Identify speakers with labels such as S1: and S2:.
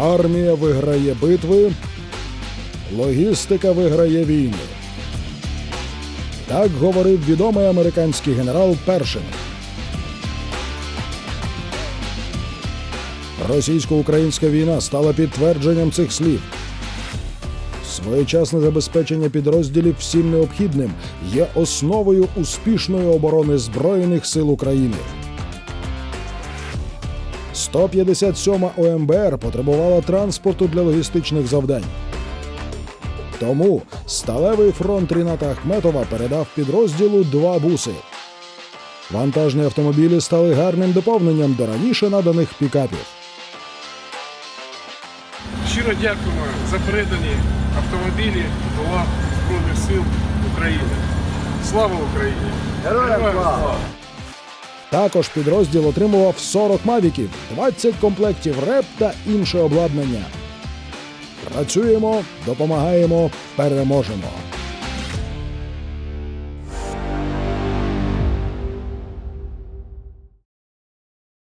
S1: Армія виграє битви, логістика виграє війни. Так говорив відомий американський генерал Першин. Російсько-українська війна стала підтвердженням цих слів. Своєчасне забезпечення підрозділів всім необхідним є основою успішної оборони Збройних сил України. 157 ОМБР потребувала транспорту для логістичних завдань. Тому сталевий фронт Ріната Ахметова передав підрозділу два буси. Вантажні автомобілі стали гарним доповненням до раніше наданих пікапів.
S2: Щиро дякуємо за передані автомобілі до Збройних сил України. Слава Україні! Героям слава!
S1: Також підрозділ отримував 40 мавіків, 20 комплектів РЕП та інше обладнання. Працюємо, допомагаємо, переможемо.